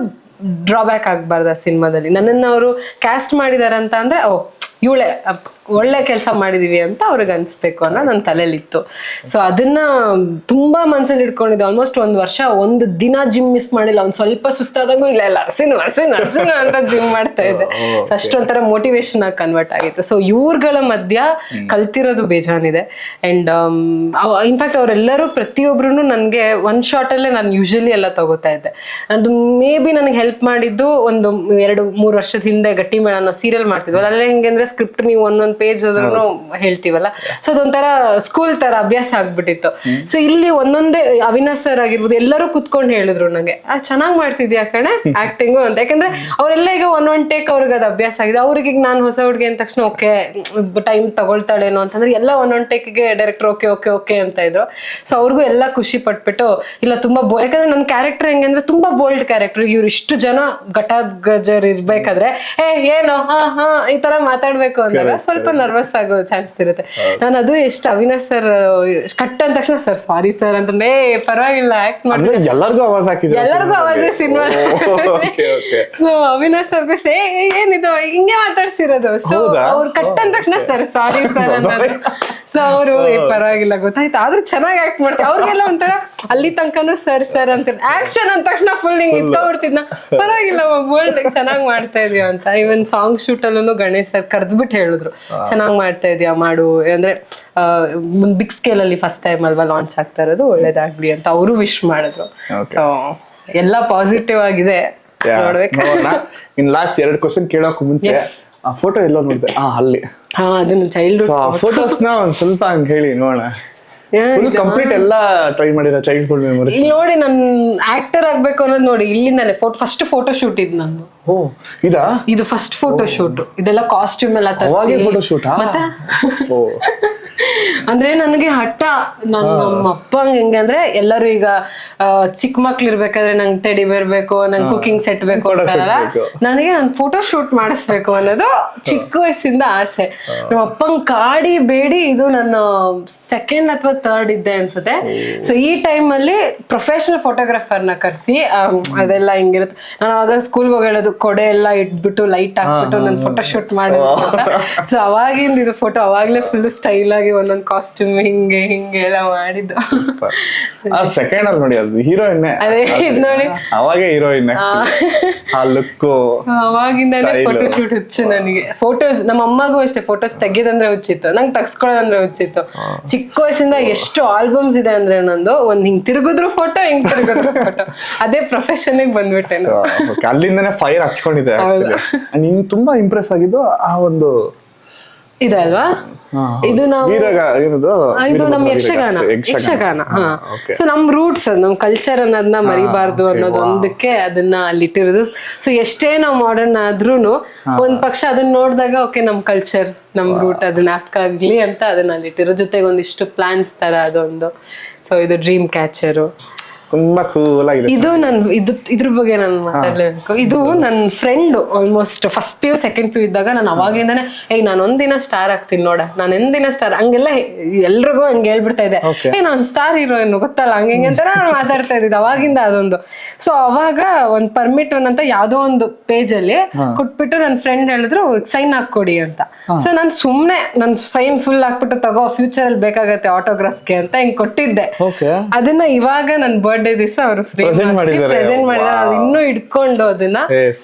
ಡ್ರಾಬ್ಯಾಕ್ ಆಗ್ಬಾರ್ದು ಆ ಸಿನಿಮಾದಲ್ಲಿ ನನ್ನನ್ನು ಅವರು ಕ್ಯಾಸ್ಟ್ ಮಾಡಿದಾರಂತ ಅಂತ ಅಂದ್ರೆ ಓ ಇವಳೆ ಒಳ್ಳೆ ಕೆಲಸ ಮಾಡಿದೀವಿ ಅಂತ ಅವ್ರಿಗೆ ಅನ್ಸ್ಬೇಕು ಅನ್ನೋ ನನ್ನ ತಲೆಯಲ್ಲಿತ್ತು ಸೊ ಅದನ್ನ ತುಂಬಾ ಮನ್ಸಲ್ಲಿ ಇಟ್ಕೊಂಡಿದ್ದೆ. ಆಲ್ಮೋಸ್ಟ್ ಒಂದ್ ವರ್ಷ ಒಂದು ದಿನ ಜಿಮ್ ಮಿಸ್ ಮಾಡಿಲ್ಲ. ಒಂದ್ ಸ್ವಲ್ಪ ಸುಸ್ತಾದಂಗೂ ಇಲ್ಲ ಇಲ್ಲ. ಹಸಿನ ಹಸಿನ ಹಸಿನ ಅಂತ ಜಿಮ್ ಮಾಡ್ತಾ ಇದ್ದೆ. ಸೊ ಅಷ್ಟೊಂಥರ ಮೋಟಿವೇಶನ್ ಆಗಿ ಕನ್ವರ್ಟ್ ಆಗಿತ್ತು. ಸೊ ಇವ್ರಗಳ ಮಧ್ಯ ಕಲ್ತಿರೋದು ಬೇಜಾನಿದೆ. ಅಂಡ್ ಇನ್ಫ್ಯಾಕ್ಟ್ ಅವರೆಲ್ಲರೂ ಪ್ರತಿಯೊಬ್ರು ನನಗೆ ಒಂದ್ ಶಾರ್ಟ್ ಅಲ್ಲೇ ನಾನು ಯೂಶಲಿ ಎಲ್ಲ ತಗೋತಾ ಇದ್ದೆ. ಅದು ಮೇ ಬಿ ನನಗೆ ಹೆಲ್ಪ್ ಮಾಡಿದ್ದು ಒಂದು ಎರಡು ಮೂರು ವರ್ಷದ ಹಿಂದೆ ಗಟ್ಟಿ ಮೇಳ ಅನ್ನೋ ಸೀರಿಯಲ್ ಮಾಡ್ತಿದ್ವಿ ಅಲ್ಲೇ ಹೆಂಗೆ ಅಂದ್ರೆ ಸ್ಕ್ರಿಪ್ಟ್ ನೀವು ಒಂದೊಂದು ಪೇಜ್ ಹೋದ್ರೂ ಹೇಳ್ತೀವಲ್ಲ? ಸೊ ಅದೊಂಥರ ಸ್ಕೂಲ್ ತರ ಅಭ್ಯಾಸ ಆಗ್ಬಿಟ್ಟಿತ್ತು. ಸೊ ಇಲ್ಲಿ ಒಂದೊಂದೇ ಅವಿನಾಶ್ ಸರ್ ಆಗಿರ್ಬೋದು ಎಲ್ಲರೂ ಕುತ್ಕೊಂಡು ಹೇಳಿದ್ರು ನಂಗೆ ಆ ಚೆನ್ನಾಗ್ ಮಾಡ್ತಿದ್ಯಾ ಕಣೆ ಆಕ್ಟಿಂಗು ಅಂತ. ಯಾಕಂದ್ರೆ ಅವರೆಲ್ಲ ಈಗ ಒನ್ ಒನ್ ಟೇಕ್ ಅವ್ರಿಗೆ ಅದು ಅಭ್ಯಾಸ ಆಗಿದೆ. ಅವ್ರಿಗೆ ಈಗ ನಾನು ಹೊಸ ಹುಡುಗಿ ಅಂದ ತಕ್ಷಣ ಓಕೆ ಟೈಮ್ ತಗೊಳ್ತಾಳೇನೋ ಅಂತಂದ್ರೆ ಎಲ್ಲ ಒನ್ ಒನ್ ಟೇಕ್ಗೆ ಡೈರೆಕ್ಟರ್ ಓಕೆ ಓಕೆ ಓಕೆ ಅಂತ ಇದ್ರು. ಸೊ ಅವ್ರಿಗೂ ಎಲ್ಲ ಖುಷಿ ಪಟ್ಬಿಟ್ಟು ಇಲ್ಲ ತುಂಬಾ ಬೋ ಯಾಕಂದ್ರೆ ನನ್ನ ಕ್ಯಾರೆಕ್ಟರ್ ಹೆಂಗೆ ಅಂದ್ರೆ ತುಂಬಾ ಬೋಲ್ಡ್ ಕ್ಯಾರೆಕ್ಟರ್ ಇವ್ರು ಇಷ್ಟು ಜನ ಗಜರ್ ಇರ್ಬೇಕಾದ್ರೆ ಏ ಏನು? ಹಾ ಹಾ ಈ ತರ ಮಾತಾಡ್ಬೇಕು ಅಂದಾಗ ಸ್ವಲ್ಪ ನರ್ವಸ್ ಆಗೋ ಚಾನ್ಸ್ ಇರುತ್ತೆ. ನಾನು ಅದು ಎಷ್ಟು ಅವಿನಾಶ್ ಸರ್ ಕಟ್ ಅಂದ ತಕ್ಷಣ ಸರ್ ಸಾರಿ ಸರ್ ಅಂತ ಮೇ ಪರವಾಗಿಲ್ಲ ಆಕ್ಟ್ ಮಾಡಿ ಅಂದ್ರೆ ಎಲ್ಲರಿಗೂ ಅವಾಜ್ ಹಾಕಿದ್ರು ಎಲ್ಲರಿಗೂ ಅವಾಜ್ cinema. Okay okay so Avinash sir "ಏ, ಏನಿದು? ಹಿಂಗೆ ಮಾತಾಡ್ಸಿರೋದು? ಸೊ ಅವರು ಅವ್ರು ಕಟ್ ಅಂದ ತಕ್ಷಣ ಸರ್ ಸಾರಿ ಸರ್ ಅಂತ ಸೊ ಅವರು ಪರವಾಗಿಲ್ಲ ಗೊತ್ತಾಯ್ತು. ಆದ್ರೂ ಚೆನ್ನಾಗಿ ಆಕ್ಟ್ ಮಾಡ್ತಾರೆ ಅವ್ರಿಗೆಲ್ಲ ಒಂಥರ ಅಲ್ಲಿ ತನಕನೂ ಸರ್ ಸರ್ ಅಂತ ಆಕ್ಷನ್ ಅಂದ ತಕ್ಷಣ ಫುಲ್ ಹಿಂಗ್ ಇಟ್ಕೊಂಡ್ಬಿಡ್ತಿದ್ನ ಪರವಾಗಿಲ್ಲ ವರ್ಲ್ಡ್ ಚೆನ್ನಾಗಿ ಮಾಡ್ತಾ ಇದೀಯ ಅಂತ. ಇವನ್ ಸಾಂಗ್ ಶೂಟ್ ಅಲ್ಲೂ ಗಣೇಶ್ ಸರ್ ಕರ್ದ್ಬಿಟ್ಟು ಹೇಳಿದ್ರು. ಚೆನ್ನಾಗಿ ಮಾಡ್ತಾ ಇದೀಯ ಮಾಡು. ಅಂದ್ರೆ ಬಿಗ್ ಸ್ಕೇಲ್ ಅಲ್ಲಿ ಫಸ್ಟ್ ಟೈಮ್ ಅಲ್ವಾ ಲಾಂಚ್ ಆಗ್ತಾ ಇರೋದು ಒಳ್ಳೇದಾಗ್ಲಿ ಅಂತ ಅವರು ವಿಶ್ ಮಾಡಿದ್ರು. ಸೊ ಎಲ್ಲ ಪಾಸಿಟಿವ್ ಆಗಿದೆ. ನೋಡ್ಬೇಕು. ಇನ್ ಲಾಸ್ಟ್ ಎರಡು ಕ್ವಶನ್ ಕೇಳೋಕ್ ಮುಂಚೆ. ಆ ಫೋಟೋ ಎಲ್ಲೋ ನೋಡಿದೆ. ಆ ಅಲ್ಲಿ. ಹಾ ಅದನ್ನ ಚೈಲ್ಡ್ಹುಡ್ ಸೊ ಆ ಫೋಟೋಸ್ನ ಒಂದ್ ಸ್ವಲ್ಪ ಹಂಗ್ ಹೇಳಿ ನೋಡೋಣ. ಫುಲ್ ಕಂಪ್ಲೀಟ್ ಎಲ್ಲಾ ಟ್ರೈ ಮಾಡಿರೋ ಚೈಲ್ಡ್ಹುಡ್ ಮೆಮೊರಿ ಇಲ್ಲಿ ನೋಡಿ ನನ್ ಆಕ್ಟರ್ ಆಗ್ಬೇಕು ಅನ್ನೋದು ನೋಡಿ ಇಲ್ಲಿಂದಾನೆ ಫೋಟೋ ಫಸ್ಟ್ ಫೋಟೋ ಶೂಟ್ ಇದ್ ನಂದು. ಓ ಇದಾ? ಇದು ಫಸ್ಟ್ ಫೋಟೋ ಶೂಟ್ ಇದೆಲ್ಲ ಕಾಸ್ಟ್ಯೂಮ್ ಎಲ್ಲ ಅವಾಗೆ ಫೋಟೋ ಶೂಟಾ ಮತ್ತೆ? ಅಂದ್ರೆ ನನಗೆ ಹಠ. ನನ್ ನಮ್ಮ ಅಪ್ಪ ಹೆಂಗೆ ಅಂದ್ರೆ ಎಲ್ಲರೂ ಈಗ ಚಿಕ್ಕ ಮಕ್ಳು ಇರ್ಬೇಕಾದ್ರೆ ನಂಗೆ ಟೆಡಿ ಬೇಕು ನಂಗೆ ಕುಕಿಂಗ್ ಸೆಟ್ ಬೇಕು ಅಂತಾರಲ್ಲ. ನನಗೆ ನಾನು ಫೋಟೋ ಶೂಟ್ ಮಾಡಿಸ್ಬೇಕು ಅನ್ನೋದು ಚಿಕ್ಕ ವಯಸ್ಸಿಂದ ಆಸೆ. ನಮ್ಮ ಅಪ್ಪಂಗ್ ಕಾಡಿ ಬೇಡಿ ಇದು ನನ್ನ ಸೆಕೆಂಡ್ ಅಥವಾ ಥರ್ಡ್ ಇದ್ದೆ ಅನ್ಸುತ್ತೆ. ಸೊ ಈ ಟೈಮ್ ಅಲ್ಲಿ ಪ್ರೊಫೆಷನಲ್ ಫೋಟೋಗ್ರಾಫರ್ನ ಕರೆಸಿ ಅದೆಲ್ಲ ಹಿಂಗಿರುತ್ತೆ. ನಾನು ಅವಾಗ ಸ್ಕೂಲ್ಗೆ ಹೋಗಿ ಹೇಳೋದು ಕೊಡೆ ಎಲ್ಲ ಇಟ್ಬಿಟ್ಟು ಲೈಟ್ ಹಾಕ್ಬಿಟ್ಟು ನನ್ನ ಫೋಟೋ ಶೂಟ್ ಮಾಡಿ ಸೊ ಅವಾಗಿಂದ ಇದು ಫೋಟೋ ಅವಾಗ್ಲೇ ಫುಲ್ ಸ್ಟೈಲ್ ಆಗಿ ಒಂದೊಂದು ಕಾಸ್ಟ್ಯೂಮ್ ಹಿಂಗೆ ಹಿಂಗೆ ಎಲ್ಲ ಮಾಡಿದ್ದು. ಸೆಕೆಂಡ್ ಅಲ್ಲಿ ನೋಡಿ ಅದು ಹೀರೋಯಿನ್ ಅದೇ ಇದ್ ನೋಡಿ. ಅವಾಗೆ ಹೀರೋಯಿನ್ ಆ. ಲುಕ್ ಅವಾಗಿಂದಾನೆ ಫೋಟೋ ಶೂಟ್ ಹುಚ್ಚು ನನಗೆ. ಫೋಟೋಸ್ ನಮ್ಮ ಅಮ್ಮಗೂ ಅಷ್ಟೇ ಫೋಟೋಸ್ ತೆಗಿಯೋದಂದ್ರೆ ಹುಚ್ಚಿತ್ತು. ನಂಗೆ ತಗ್ಸ್ಕೊಳ್ಳೋದಂದ್ರೆ ಹುಚ್ಚಿತ್ತು. ಚಿಕ್ಕ ವಯಸ್ಸಿಂದ ಎಷ್ಟು ಆಲ್ಬಮ್ಸ್ ಇದೆ ಅಂದ್ರೆ ನಂದು ಒಂದ್ ಹಿಂಗ್ ತಿರುಗಿದ್ರು ಫೋಟೋ ಹಿಂಗ್ ತಿರುಗಿದ್ರು ಫೋಟೋ ಅದೇ ಪ್ರೊಫೆಷನ್ ಬಂದ್ಬಿಟ್ಟೆ ನಾನು. ಅಲ್ಲಿಂದನೇ ಫೈರ್ ಹಚ್ಕೊಂಡಿದೆ ಆಕ್ಚುಲಿ ನಿಂಗೆ ತುಂಬಾ ಇಂಪ್ರೆಸ್ ಆಗಿದ್ದು ಆ ಒಂದು ಇದೆ ಅಲ್ವಾ? ಇದು ನಾವು ನಮ್ ಇದು ಯಕ್ಷಗಾನ. ಯಕ್ಷಗಾನ. ಸೊ ನಮ್ ರೂಟ್ಸ್ ಅದು ನಮ್ ಕಲ್ಚರ್ ಅನ್ನೋದನ್ನ ಮರಿಬಾರ್ದು ಅನ್ನೋದೊಂದಕ್ಕೆ ಅದನ್ನ ಅಲ್ಲಿ ಇಟ್ಟಿರೋದು. ಸೊ ಎಷ್ಟೇ ನಾವು ಮಾಡರ್ನ್ ಆದ್ರೂನು ಒಂದ್ ಪಕ್ಷ ಅದನ್ನ ನೋಡಿದಾಗ ಓಕೆ ನಮ್ ಕಲ್ಚರ್ ನಮ್ ರೂಟ್ ಅದನ್ನ ಆಗ್ಲಿ ಅಂತ ಅದನ್ನ ಅಲ್ಲಿ ಇಟ್ಟಿರೋ ಜೊತೆಗೆ ಒಂದಿಷ್ಟು ಪ್ಲಾನ್ಸ್ ತರ ಅದೊಂದು. ಸೊ ಇದು ಡ್ರೀಮ್ ಕ್ಯಾಚರು ತುಂಬಾ ಕೂಲ್ ಆಗಿದೆ ಇದು ನನ್ ಇದು ಇದ್ರ ಬಗ್ಗೆ ನಾನು ಮಾತಾಡ್ಲೇಬೇಕು. ಇದು ನನ್ನ friend almost first P U second P U ಇದ್ದಾಗ ನಾನು ಅವಾಗಿಂದಾನೆ ಏಯ್ ನಾನು ಒಂದಿನ ಸ್ಟಾರ್ ಆಗ್ತೀನಿ ನೋಡ. ನಾನು ಎಂದಿನ ಸ್ಟಾರ್ ಹಂಗೆಲ್ಲ ಎಲ್ರಿಗೂ ಹಂಗೆ ಹೇಳ್ಬಿಡ್ತಾ ಇದೆ. ಏ ನಾನು ಸ್ಟಾರ್ ಹೀರೋಯಿನ್ ಗೊತ್ತಲ್ಲ ಹಂಗೆ ಹಿಂಗೆ ಅಂತ ನಾನು ಮಾತಾಡ್ತಾ ಇದ್ದಿದ್ದು ಅವಾಗಿಂದ ಅದೊಂದು. ಸೊ ಅವಾಗ ಒಂದ್ ಪರ್ಮಿಟ್ ಅಂತ ಯಾವ್ದೋ ಒಂದು ಪೇಜ್ ಅಲ್ಲಿ ಕೊಟ್ಬಿಟ್ಟು ನನ್ನ ಫ್ರೆಂಡ್ ಹೇಳಿದ್ರು ಸೈನ್ ಹಾಕೊಡಿ ಅಂತ. ಸೊ ನಾನು ಸುಮ್ನೆ ನನ್ ಸೈನ್ ಫುಲ್ ಹಾಕ್ಬಿಟ್ಟು ತಗೋ ಫ್ಯೂಚರ್ ಅಲ್ಲಿ ಬೇಕಾಗತ್ತೆ ಆಟೋಗ್ರಾಫ್ಗೆ ಅಂತ ಹಿಂಗ್ ಕೊಟ್ಟಿದ್ದೆ. ಅದನ್ನ ಇವಾಗ ನನ್ನ ಬರ್ಡೇ ದಿವಸ ಅವರು ಫ್ರೀ ಪ್ರೆಸೆಂಟ್ ಮಾಡಿದ್ದಾರೆ. ಅದು ಇನ್ನೂ ಇಟ್ಕೊಂಡು ಅದನ್ನ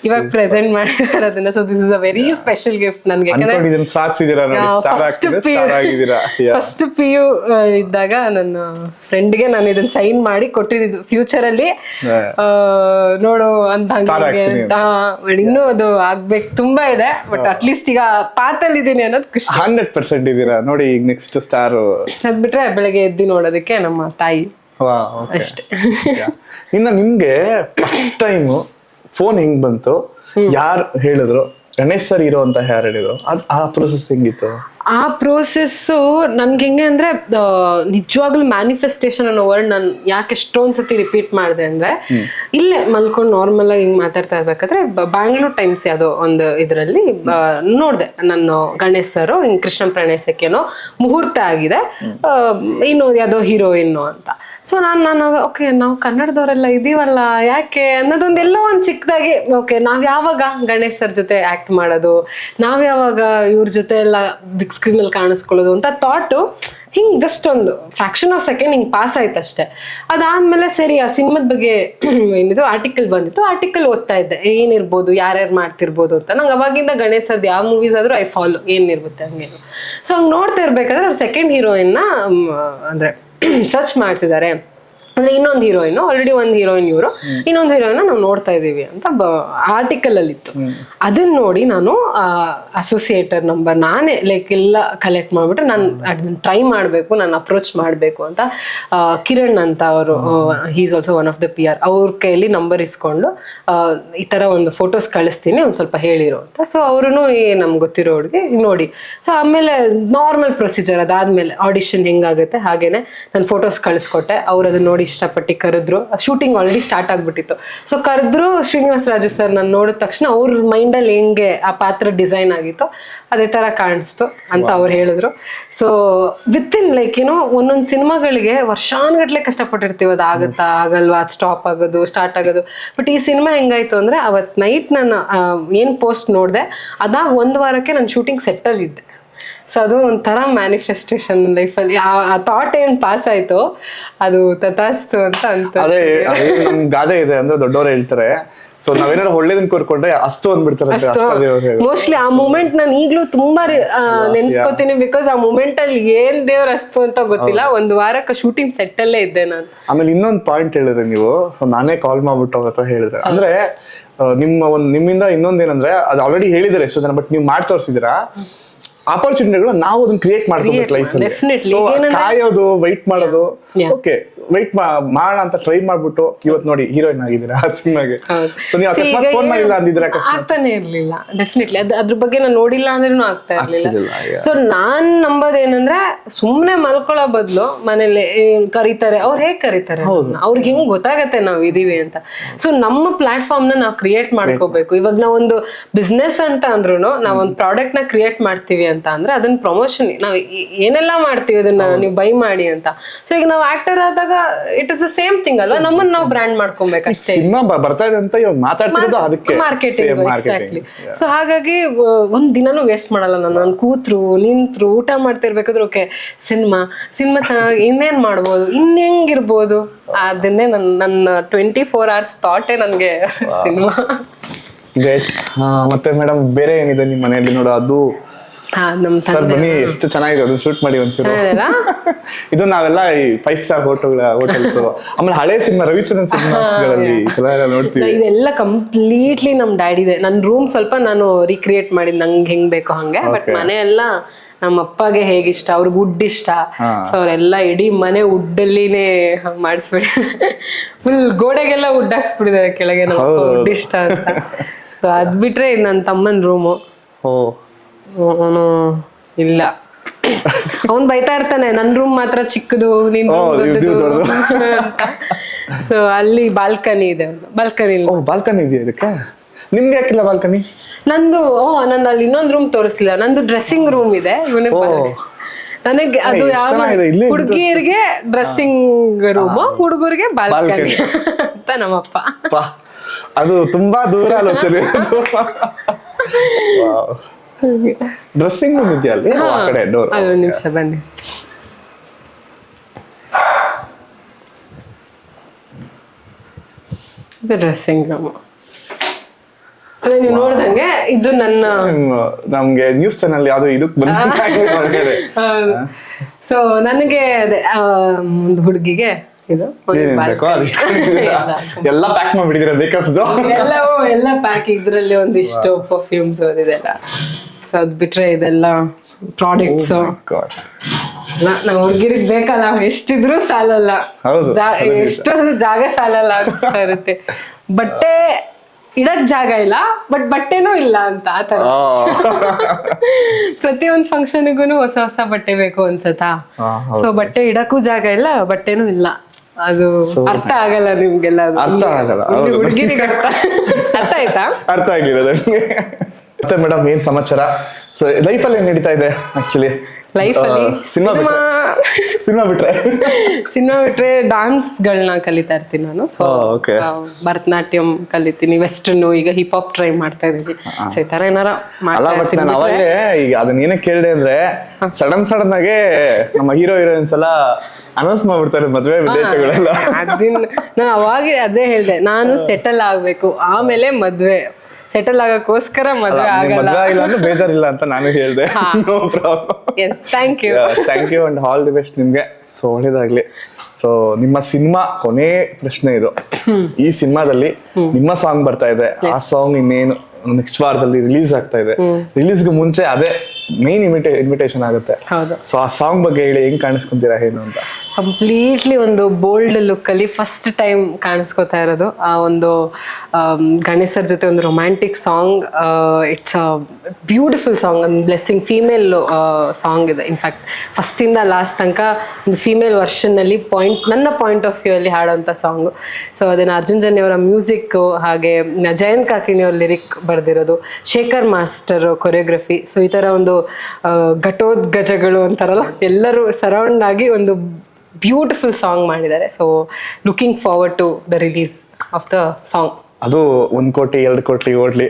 ಇವಾಗ ಪ್ರೆಸೆಂಟ್ ಮಾಡಿದ್ದಾರೆ ಅದನ್ನ so this is a very special gift ನನ್ಗೆ. ಫಸ್ಟ್ ಪಿ ಯು ಇದ್ದಾಗ ನನ್ನ ಫ್ರೆಂಡ್ಗೆ ನಾನು ಇದನ್ನ ಸೈನ್ ಮಾಡಿ ಕೊಟ್ಟಿದ್ದು ಫ್ಯೂಚರ್ ಅಲ್ಲಿ. ನೋಡು ಅಂತ ಇನ್ನೂ ಅದು ಆಗ್ಬೇಕು. ತುಂಬಾ ಇದೆ ಬಟ್ ಅಟ್ಲೀಸ್ಟ್ ಈಗ ಪಾತಲ್ಲಿ ಇದೀನಿ ಅನ್ನೋದು ಖುಷಿ. ಹಂಡ್ರೆಡ್ ಪರ್ಸೆಂಟ್ ಇದೀರಾ ನೋಡಿ ಈಗ ನೆಕ್ಸ್ಟ್ ಸ್ಟಾರ್ ಅದ್ಬಿಟ್ರೆ ಬೆಳಗ್ಗೆ ಎದ್ದು ನೋಡೋದಕ್ಕೆ ನಮ್ಮ ತಾಯಿ. ಅಷ್ಟೇ. ಇನ್ನು ನಿಮ್ಗೆ ಫಸ್ಟ್ ಟೈಮ್ ಫೋನ್ ಹೆಂಗ್ ಬಂತು? ಯಾರು ಹೇಳಿದ್ರು? ಗಣೇಶ್ ಸರ್ ಇರೋ ಅಂತ ಯಾರು ಹೇಳಿದ್ರು? ಅದ್ ಆ ಪ್ರೊಸೆಸ್ ಹೆಂಗಿತ್ತು? ಆ ಪ್ರೋಸೆಸ್ಸು ನನ್ಗೆ ಹೆಂಗೆ ಅಂದ್ರೆ ನಿಜವಾಗ್ಲೂ ಮ್ಯಾನಿಫೆಸ್ಟೇಷನ್ ಅನ್ನೋ ವರ್ಡ್ ನಾನು ಯಾಕೆ ಎಷ್ಟೊಂದು ಸತಿ ರಿಪೀಟ್ ಮಾಡಿದೆ ಅಂದ್ರೆ ಇಲ್ಲೇ ಮಲ್ಕೊಂಡು ನಾರ್ಮಲ್ ಆಗಿ ಹಿಂಗ್ ಮಾತಾಡ್ತಾ ಇರ್ಬೇಕಾದ್ರೆ ಬ್ಯಾಂಗ್ಳೂರ್ ಟೈಮ್ಸ್ ಯಾವುದೋ ಒಂದು ಇದರಲ್ಲಿ ನೋಡಿದೆ ನಾನು ಗಣೇಶ್ ಸರ್ ಹಿಂಗ್ ಕೃಷ್ಣ ಪ್ರಣಯಸಕ್ಕೇನೋ ಮುಹೂರ್ತ ಆಗಿದೆ ಇನ್ನು ಯಾವುದೋ ಹೀರೋಯಿನ್ನು ಅಂತ. ಸೊ ನಾನು ನಾನು ಓಕೆ ನಾವು ಕನ್ನಡದವರೆಲ್ಲ ಇದೀವಲ್ಲ ಯಾಕೆ? ಅನ್ನೋದೊಂದು ಎಲ್ಲೋ ಒಂದು ಚಿಕ್ಕದಾಗಿ ಓಕೆ ನಾವು ಯಾವಾಗ ಗಣೇಶ್ ಸರ್ ಜೊತೆ ಆಕ್ಟ್ ಮಾಡೋದು? ನಾವು ಯಾವಾಗ ಇವ್ರ ಜೊತೆ ಎಲ್ಲ ಬಿಗ್ ಸ್ಕ್ರೀನ್ ಅಲ್ಲಿ ಕಾಣಿಸ್ಕೊಳ್ಳೋದು ಅಂತ ಥಾಟು ಹಿಂಗ್ ಜಸ್ಟ್ ಒಂದು ಫ್ರಾಕ್ಷನ್ ಆಫ್ ಸೆಕೆಂಡ್ ಹಿಂಗ್ ಪಾಸ್ ಆಯ್ತು ಅಷ್ಟೇ. ಅದಾದ್ಮೇಲೆ ಸರಿ, ಆ ಸಿನಿಮಾದ ಬಗ್ಗೆ ಏನಿದು ಆರ್ಟಿಕಲ್ ಬಂದಿತ್ತು. ಆರ್ಟಿಕಲ್ ಓದ್ತಾ ಇದ್ದೆ. ಏನಿರ್ಬೋದು, ಯಾರ್ಯಾರು ಮಾಡ್ತಿರ್ಬೋದು ಅಂತ. ನಂಗೆ ಅವಾಗಿಂದ ಗಣೇಶ್ ಸರ್ದು ಯಾವ ಮೂವೀಸ್ ಆದ್ರೂ ಐ ಫಾಲೋ ಏನಿರುತ್ತೆ ಹಂಗೆ ಸೊ ಹಂಗೆ ನೋಡ್ತಾ ಇರ್ಬೇಕಾದ್ರೆ ಅವ್ರ ಸೆಕೆಂಡ್ ಹೀರೋಯಿನ್ನ ಅಂದ್ರೆ ಸರ್ಚ್ ಮಾಡ್ತಿದ್ದಾರೆ. ಅಂದ್ರೆ ಇನ್ನೊಂದು ಹೀರೋಯಿನ್ ಆಲ್ರೆಡಿ ಒಂದು ಹೀರೋಯಿನ್ ಇವರು. ಇನ್ನೊಂದು ಹೀರೋಯಿನ್ ನಾವು ನೋಡ್ತಾ ಇದೀವಿ ಅಂತ ಆರ್ಟಿಕಲ್ ಅಲ್ಲಿ ಇತ್ತು. ಅದನ್ನ ನೋಡಿ ನಾನು ಅಸೋಸಿಯೇಟರ್ ನಂಬರ್ ನಾನೇ ಲೈಕ್ ಎಲ್ಲ ಕಲೆಕ್ಟ್ ಮಾಡ್ಬಿಟ್ಟು ನಾನು ಅದನ್ನ ಟ್ರೈ ಮಾಡಬೇಕು ನಾನು ಅಪ್ರೋಚ್ ಮಾಡಬೇಕು ಅಂತ ಕಿರಣ್ ಅಂತ ಅವರು is also one of the P R ಅವ್ರ ಕೈಯಲ್ಲಿ ನಂಬರ್ ಇಸ್ಕೊಂಡು ಈ ತರ ಒಂದು ಫೋಟೋಸ್ ಕಳಿಸ್ತೀನಿ ಒಂದು ಸ್ವಲ್ಪ ಹೇಳಿರೋ ಅಂತ. ಸೊ ಅವರು ಏ ನಮ್ಗೆ ಗೊತ್ತಿರೋ ಹುಡುಗಿ ನೋಡಿ. ಸೊ ಆಮೇಲೆ ನಾರ್ಮಲ್ ಪ್ರೊಸೀಜರ್ ಅದಾದ್ಮೇಲೆ ಆಡಿಷನ್ ಹೆಂಗಾಗುತ್ತೆ ಹಾಗೇನೆ ನಾನು ಫೋಟೋಸ್ ಕಳಿಸ್ಕೊಟ್ಟೆ. ಅವ್ರು ಅದನ್ನ ನೋಡಿ ಇಷ್ಟಪಟ್ಟು ಕರೆದ್ರು. ಶೂಟಿಂಗ್ ಆಲ್ರೆಡಿ ಸ್ಟಾರ್ಟ್ ಆಗ್ಬಿಟ್ಟಿತ್ತು. ಸೊ ಕರೆದ್ರು ಶ್ರೀನಿವಾಸ ರಾಜು ಸರ್ ನಾನು ನೋಡಿದ ತಕ್ಷಣ ಅವ್ರ ಮೈಂಡಲ್ಲಿ ಹೆಂಗೆ ಆ ಪಾತ್ರ ಡಿಸೈನ್ ಆಗಿತ್ತು ಅದೇ ತರ ಕಾಣಿಸ್ತು ಅಂತ ಅವ್ರು ಹೇಳಿದ್ರು. ಸೊ ವಿತ್ ಇನ್ ಲೈಕ್ ಏನೋ ಒಂದೊಂದು ಸಿನಿಮಾಗಳಿಗೆ ವರ್ಷಾನ್ಗಟ್ಲೆ ಕಷ್ಟಪಟ್ಟಿರ್ತೀವಿ. ಅದು ಆಗುತ್ತಾ ಆಗಲ್ವಾ ಅದು ಸ್ಟಾಪ್ ಆಗೋದು ಸ್ಟಾರ್ಟ್ ಆಗೋದು. ಬಟ್ ಈ ಸಿನಿಮಾ ಹೆಂಗಾಯ್ತು ಅಂದ್ರೆ ಅವತ್ತು ನೈಟ್ ನಾನು ಏನು ಪೋಸ್ಟ್ ನೋಡಿದೆ ಅದಾಗ ಒಂದು ವಾರಕ್ಕೆ ನಾನು ಶೂಟಿಂಗ್ ಸೆಟ್ಟಲ್ಲಿ ಇದ್ದೆ ಸೊ ಅದು ಒಂಥರ ಮ್ಯಾನಿಫೆಸ್ಟೇಷನ್ ಲೈಫಲ್ಲಿ ಆ ಥಾಟ್ ಏನ್ ಪಾಸ್ ಆಯ್ತು ಅದು ತಥಾಸ್ತು ಅಂತ ಅಂತ ಅದೇ ಅದೇ ನಮ್ ಗಾದೆ ಇದೆ ಅಂದ್ರೆ ದೊಡ್ಡವರು ಹೇಳ್ತಾರೆ. ಸೊ ನಾವೇನಾದ್ರು ಒಳ್ಳೇದನ್ನ ಕೋರ್ಕೊಂಡ್ರೆ ಅಷ್ಟು ಅಂದ್ಬಿಡ್ತಾರೆ ಮೋಸ್ಟ್ಲಿ ಆ ಮೂಮೆಂಟ್ ನಾನು ಈಗಲೂ ತುಂಬಾ ನೆನ್ಸ್ಕೊತೀನಿ ಬಿಕಾಸ್ ಆ ಮೂಮೆಂಟ್ ಅಲ್ಲಿ ಏನ್ ದೇವ್ರ ಅಸ್ತು ಅಂತ ಗೊತ್ತಿಲ್ಲ. ಒಂದು ವಾರಕ್ಕೆ ಶೂಟಿಂಗ್ ಸೆಟ್ ಅಲ್ಲೇ ಇದ್ದೆ ನಾನು. ಆಮೇಲೆ ಇನ್ನೊಂದು ಪಾಯಿಂಟ್ ಹೇಳಿದ್ರೆ ನೀವು. ಸೊ ನಾನೇ ಕಾಲ್ ಮಾಡ್ಬಿಟ್ಟು ಅವ್ರ ಹತ್ರ ಹೇಳಿದ್ರೆ. ಅಂದ್ರೆ ನಿಮ್ಮ ಒಂದು ನಿಮ್ಮಿಂದ ಇನ್ನೊಂದ್ ಏನಂದ್ರೆ ಅದು ಆಲ್ರೆಡಿ ಹೇಳಿದಾರೆ ಎಷ್ಟೋ ಜನ ಬಟ್ ನೀವು ಮಾಡಿ ತೋರಿಸಿದಿರಾ ಆಪರ್ಚುನಿಟಿಗಳು ನಾವು ಅದನ್ನ ಕ್ರಿಯೇಟ್ ಮಾಡ್ಕೋಬೇಕು ಲೈಫ್ ಅಲ್ಲಿ. ಸೊ ಕಾಯೋದು ವೈಟ್ ಮಾಡೋದು. ಓಕೆ ವೈಟ್ ಮಾಡೋಣ ಅಂತ ಟ್ರೈ ಮಾಡ್ಬಿಟ್ಟು ಇವತ್ ನೋಡಿ ಹೀರೋಯಿನ್ ಆಗಿದ್ದೀರಾ ಆ ಸಿನಿಮಾಗೆ. ಸೊ ನೀವು ಅಕಸ್ಮಾತ್ ಫೋನ್ ಮಾಡಿಲ್ಲ ಅಂದಿದ್ರೆ ಅಕಸ್ಮಾತ್? ಆಗ್ತಾನೆ ಇರ್ಲಿಲ್ಲ ಡೆಫಿನೆಟ್ಲಿ ಅದ್ ಅದ್ರ ಬಗ್ಗೆ ನಾನು ನೋಡಿಲ್ಲ ಅಂದ್ರೂ ಆಗ್ತಾ ಇರ್ಲಿಲ್ಲ. ಸೊ ನಾನ್ ನಂಬೋದೇನಂದ್ರೆ ಸುಮ್ನೆ ಮಲ್ಕೊಳ್ಳೋ ಬದಲು ಮನೇಲಿ ಕರೀತಾರೆ. ಅವ್ರು ಹೇಗ್ ಕರೀತಾರೆ? ಅವ್ರಿಗೆ ಹೆಂಗ್ ಗೊತ್ತಾಗತ್ತೆ ನಾವ್ ಇದೀವಿ ಅಂತ. ಸೊ ನಮ್ಮ ಪ್ಲಾಟ್ಫಾರ್ಮ್ನ ನಾವು ಕ್ರಿಯೇಟ್ ಮಾಡ್ಕೋಬೇಕು. ಇವಾಗ ನಾವೊಂದು ಬಿಸ್ನೆಸ್ ಅಂತ ಅಂದ್ರೂ ನಾವೊಂದು ಪ್ರಾಡಕ್ಟ್ನ ಕ್ರಿಯೇಟ್ ಮಾಡ್ತೀವಿ ಅಂತ. ಅಂದ್ರೆ ಅದನ್ನ ಪ್ರಮೋಷನ್ ನಾವು ಏನೆಲ್ಲ ಮಾಡ್ತೀವಿ ಅದನ್ನ ನೀವು ಬೈ ಮಾಡಿ ಅಂತ. ಸೊ ಈಗ ನಾವು ಆಕ್ಟರ್ ಆದಾಗ it is the same thing ಅಲ್ವಾ? ನಮ್ಮನ್ನ ನಾವು ಬ್ರ್ಯಾಂಡ್ ಮಾಡ್ಕೊಬೇಕಷ್ಟೇ. ಸಿನಿಮಾ ಬರ್ತಾ ಇದೆ ಅಂತ ಇವಾಗ ಮಾತಾಡ್ತಿರೋದು ಅದಕ್ಕೆ. ಮಾರ್ಕೆಟಿಂಗ್ ಎಕ್ಸಾಕ್ಟ್ಲಿ ಸೊ ಹಾಗಾಗಿ ಒಂದ್ ದಿನಾನು ವೇಸ್ಟ್ ಮಾಡಲ್ಲ ನಾನು. ನಾನು ಕೂತ್ರು ನಿಂತ್ರು ಊಟ ಮಾಡ್ತಿರ್ಬೇಕಾದ್ರೆ ಓಕೆ ಸಿನಿಮಾ. ಸಿನಿಮಾ ಚೆನ್ನಾಗಿ ಇನ್ನೇನ್ ಮಾಡ್ಬೋದು? ಇನ್ನೆಂಗಿರ್ಬೋದು? ಅದನ್ನೇ ನನ್ನ ನನ್ನ ಟ್ವೆಂಟಿ ಫೋರ್ ಅವರ್ಸ್ ಥಾಟೇ ನನಗೆ ಸಿನಿಮಾ. ಮತ್ತೆ ಮೇಡಮ್ ಬೇರೆ ಏನಿದೆ ನಿಮ್ಮ ಮನೆಯಲ್ಲಿ ನೋಡೋ? ಅದು ಸರ್ ಬನ್ನಿ ಎಷ್ಟು ಚೆನ್ನಾಗಿದೆ ಅದನ್ನ ಶೂಟ್ ಮಾಡಿ ಒಂಚೂರು? ಇದು ನಾವೆಲ್ಲ ಈ ಫೈವ್ ಸ್ಟಾರ್ ಹೋಟೆಲ್ ಹೋಟೆಲ್ಸ್ ಆಮೇಲೆ ಹಳೆ ಸಿನಿಮಾ ರವಿಚಂದ್ರನ್ ಸಿನಿಮಾಗಳಲ್ಲಿ ನೋಡ್ತೀವಿ. ಇದೆಲ್ಲ ಕಂಪ್ಲೀಟ್ಲಿ ನಮ್ ಡ್ಯಾಡಿದೆ ನನ್ನ ರೂಮ್ ಸ್ವಲ್ಪ ನಾನು ರೀಕ್ರಿಯೇಟ್ ಮಾಡಿದ್ ನಂಗೆ ಹೆಂಗ್ ಬೇಕೋ ಹಂಗೆ. ಬಟ್ ಮನೆ ಎಲ್ಲ ನಮ್ಮ ಅಪ್ಪಗೆ ಹೇಗಿಷ್ಟ ಅವ್ರಿಗೆ ವುಡ್ ಇಷ್ಟ. ಸೊ ಅವರೆಲ್ಲ ಇಡೀ ಮನೆ ವುಡ್ಡಲ್ಲಿನೇ ಮಾಡಿಸ್ಬಿಡಿ ಫುಲ್ ಗೋಡೆಗೆಲ್ಲ ವುಡ್ ಹಾಕ್ಸ್ಬಿಡಿದಾರೆ ಕೆಳಗೆ ನಮ್ಮ. ವುಡ್ ಇಷ್ಟ ಅಂತ. ಸೊ ಅದ್ ಬಿಟ್ರೆ ನನ್ನ ತಮ್ಮನ ರೂಮು ಓ. ಅವನು ಇಲ್ಲ. ಅವನ್ ಬೈತಾ ಇರ್ತಾನೆ ನನ್ ರೂಮ್ ಮಾತ್ರ ಚಿಕ್ಕದು ನಿನ್ ಓ, ಸೊ ಅಲ್ಲಿ ಬಾಲ್ಕನಿ ಇದೆ ಬಾಲ್ಕನಿ ಓ ಬಾಲ್ಕನಿ ಇದೆಯಾ ಇದಕ್ಕೆ? ನಿಮ್ಗೆ ಯಾಕಿಲ್ಲ ಬಾಲ್ಕನಿ ನಂದು ಓ ನಂದು ಅಲ್ಲಿ ಇನ್ನೊಂದು ರೂಮ್ ತೋರಿಸ್ಲಿಲ್ಲ. ನಂದು ಡ್ರೆಸ್ಸಿಂಗ್ ರೂಮ್ ಇದೆ. ನನಗೆ ಅದು ಏ, ಎಷ್ಟ್ ಯಾವ ಚೆನ್ನಾಗಿದೆ, ಇಲ್ಲೇ ಇದ್ದು. ಹುಡುಗಿಯರಿಗೆ ಡ್ರೆಸ್ಸಿಂಗ್ ರೂಮ್ ಹುಡುಗರಿಗೆ ಬಾಲ್ಕನಿ Balcony. ಅಂತ ನಮ್ಮಪ್ಪ. ಪಾ ಅದು ತುಂಬಾ ದೂರ ಆಲೋಚನೆ. ಡ್ರೆಸ್ಸಿಂಗ್ ರೂಮ್ ಓ, ಆ ಕಡೆ ಡೋರ್ ಅದೊಂದು ನಿಮಿಷ ಬನ್ನಿ. ಇದು ಡ್ರೆಸ್ಸಿಂಗ್ ರೂಮ್ ಅದೇ ನೀವು ನೋಡ್ದಂಗೆ ಇದು ನನ್ನ ನಮ್ಗೆ ನ್ಯೂಸ್ ಚಾನಲ್ ಯಾವ್ದು ಇದಕ್ ಬಂದಿದೆ ಸೊ ನನಗೆ ಅದೇ ಒಂದು ಹುಡುಗಿಗೆ ಇದು ಒಂದು. ಎಲ್ಲ ಪ್ಯಾಕ್ ಮಾಡ್ಬಿಟ್ಟಿದ್ರೆ ಬೇಕಪ್ದು ಎಲ್ಲವೂ ಎಲ್ಲ ಪ್ಯಾಕ್ ಇದ್ರಲ್ಲಿ ಒಂದಿಷ್ಟು ಪರ್ಫ್ಯೂಮ್ಸ್ ಓದಿದೆಲ್ಲ ಸೊ ಅದು ಬಿಟ್ರೆ ಇದೆಲ್ಲ ಪ್ರಾಡಕ್ಟ್ಸ್ ನಾವು ಹುಡುಗಿರಿಗೆ ಬೇಕಲ್ಲ ಎಷ್ಟಿದ್ರು ಸಾಲಲ್ಲ. ಹೌದು, ಜಾ-. ಎಷ್ಟೊಂದು ಜಾಗ ಸಾಲಲ್ಲ ಅನ್ಸ್ತಾ ಇರುತ್ತೆ. ಬಟ್ಟೆ ಇಡಕ್ ಜಾಗ ಇಲ್ಲ ಬಟ್ ಬಟ್ಟೆನೂ ಇಲ್ಲ ಅಂತ ಆ ತರ ಪ್ರತಿಯೊಂದು ಫಂಕ್ಷನ್ಗೂ ಹೊಸ ಹೊಸ ಬಟ್ಟೆ ಬೇಕು ಅನ್ಸತ್ತಾ? ಹಾ, ಹೌದು. ಸೊ ಬಟ್ಟೆ ಇಡಕ್ಕೂ ಜಾಗ ಇಲ್ಲ ಬಟ್ಟೆನೂ ಇಲ್ಲ. ಅದು ಅರ್ಥ ಆಗಲ್ಲ ನಿಮ್ಗೆಲ್ಲ ಅದು. ಅರ್ಥ ಆಗಲ್ಲ, ಹೌದು. ಹುಡ್ಗಿರಿಗೆ ಅರ್ಥ ಅರ್ಥ ಆಯ್ತಾ? ಅರ್ಥ ಆಗಿಲ್ಲ ನನಗೆ. ಮತ್ತೆ ಮೇಡಮ್ ಏನ್ ಸಮಾಚಾರ? ಸೊ ಲೈಫಲ್ಲಿ ಏನ್ ನಡೀತಾ ಇದೆ ಆಕ್ಚುಲಿ ಲೈಫ್ ಅಲ್ಲಿ ಸಿನಿಮಾ ಬಿಟ್ರೆ. ಸಿನಿಮಾ ಬಿಟ್ರೆ. ಸಿನಿಮಾ ಬಿಟ್ರೆ ಡಾನ್ಸ್ ಗಳನ್ನ ಕಲಿತಾ ಇರ್ತೀನಿ ನಾನು. ಭರತನಾಟ್ಯಂ ಕಲಿತೀನಿ ವೆಸ್ಟರ್ನ್ ಈಗ ಹಿಪ್ ಹಾಪ್ ಟ್ರೈ ಮಾಡ್ತಾ ಇದೀನಿ ಸೊ ಈ ತರ ಏನಾರ ಅಲ್ಲ ನಾನು ಬಿಟ್ರೆ- ಈಗ ಅದನ್ನ ಏನಕ್ಕೆ ಕೇಳಿದೆ ಅಂದ್ರೆ ಸಡನ್ ಸಡನ್ ಆಗಿ ನಮ್ಮ ಹೀರೋ ಹೀರೋಯಿನ್ಸ್ ಎಲ್ಲ ಅನೌನ್ಸ್ ಮಾಡ್ಬಿಡ್ತಾರೆ ಮದ್ವೆ ಅದನ್ನ ನಾನು ಅವಾಗ ಅದೇ ಹೇಳ್ದೆ ನಾನು ಸೆಟಲ್ ಆಗ್ಬೇಕು ಆಮೇಲೆ ಮದ್ವೆ. ಸೆಟಲ್ ಆಗಕ್ಕೋಸ್ಕರ ಮದುವೆ ಆಗಲ್ಲ. ಇಲ್ಲ ಆಗಿಲ್ಲ ಅಂದ್ರೆ ಬೇಜಾರಿಲ್ಲ ಅಂತ ನಾನು ಹೇಳ್ದೆ. No problem yes thank you thank you and all the best ನಿಮ್ಗೆ. ಸೊ ಒಳ್ಳೇದಾಗ್ಲಿ. ಸೊ ನಿಮ್ಮ ಸಿನಿಮಾ ಕೊನೆ ಪ್ರಶ್ನೆ ಇದು. ಈ ಸಿನಿಮಾದಲ್ಲಿ ನಿಮ್ಮ ಸಾಂಗ್ ಬರ್ತಾ ಇದೆ. ಆ ಸಾಂಗ್ ಇನ್ನೇನು ನೆಕ್ಸ್ಟ್ ವಾರದಲ್ಲಿ ರಿಲೀಸ್ ಆಗ್ತಾ ಇದೆ. ರಿಲೀಸ್ಗೆ ಮುಂಚೆ ಅದೇ ಮೈನ್ ಇನ್ವಿಟೇ ಇನ್ವಿಟೇಷನ್ ಆಗುತ್ತೆ. ಹೌದು. ಸೊ ಆ ಸಾಂಗ್ ಬಗ್ಗೆ ಹೇಳಿ ಹೆಂಗ್ ಕಾಣಿಸ್ಕೊಂತೀರಾ ಏನು ಅಂತ? ಕಂಪ್ಲೀಟ್ಲಿ ಒಂದು ಬೋಲ್ಡ್ ಲುಕ್ ಅಲ್ಲಿ ಫಸ್ಟ್ ಟೈಮ್ ಕಾಣಿಸ್ಕೊತಾ ಇರೋದು. ಆ ಒಂದು ಗಣೇಶರ ಜೊತೆ ಒಂದು romantic song it's a beautiful song ಒಂದು ಬ್ಲೆಸ್ಸಿಂಗ್ ಫೀಮೇಲ್ ಸಾಂಗ್ ಇದೆ. ಇನ್ಫ್ಯಾಕ್ಟ್ ಫಸ್ಟಿಂದ ಲಾಸ್ಟ್ ತನಕ ಒಂದು ಫೀಮೇಲ್ ವರ್ಷನ್ನಲ್ಲಿ ಪಾಯಿಂಟ್ ನನ್ನ ಪಾಯಿಂಟ್ ಆಫ್ ವ್ಯೂ ಅಲ್ಲಿ ಹಾಡೋಂಥ ಸಾಂಗು ಸೊ ಅದನ್ನು ಅರ್ಜುನ್ ಜನ್ಯ ಅವರ ಮ್ಯೂಸಿಕ್ ಹಾಗೆ ಜಯಂತ್ ಕಾಕಿನಿ ಅವ್ರ ಲಿರಿಕ್ ಬರೆದಿರೋದು. ಶೇಖರ್ ಮಾಸ್ಟರ್ ಕೊರಿಯೋಗ್ರಫಿ ಸೊ ಈ ಥರ ಒಂದು ಘಟೋದ್ಗಜಗಳು ಅಂತಾರಲ್ಲ ಎಲ್ಲರೂ ಸರೌಂಡ್ ಆಗಿ ಒಂದು ಬ್ಯೂಟಿಫುಲ್ ಸಾಂಗ್ ಮಾಡಿದ್ದಾರೆ. So looking forward to the release of the song ಅದು ಒಂದ್ ಕೋಟಿ ಎರಡು ಕೋಟಿ ಓಡ್ಲಿ.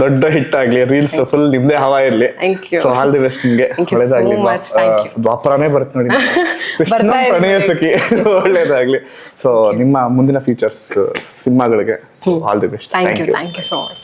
ದೊಡ್ಡ ಹಿಟ್ ಆಗ್ಲಿ ರೀಲ್ಸ್ ಫುಲ್ ನಿಮ್ದೇ ಹವಾ ಇರ್ಲಿ. ಸೊ ಆಲ್ ದಿ ಬೆಸ್ಟ್ ನಿಮ್ಗೆ. ಒಳ್ಳೇದಾಗ್ಲಿ. ದ್ವಾಪರನೇ ಬರುತ್ತೆ ನೋಡಿ. ಕೃಷ್ಣ. ಪ್ರಣಯ ಸಖಿ. ಒಳ್ಳೇದಾಗ್ಲಿ. ಸೊ ನಿಮ್ಮ ಮುಂದಿನ ಫೀಚರ್ಸ್ ಸಿನಿಮಾಗಳಿಗೆ so all the best thank you so much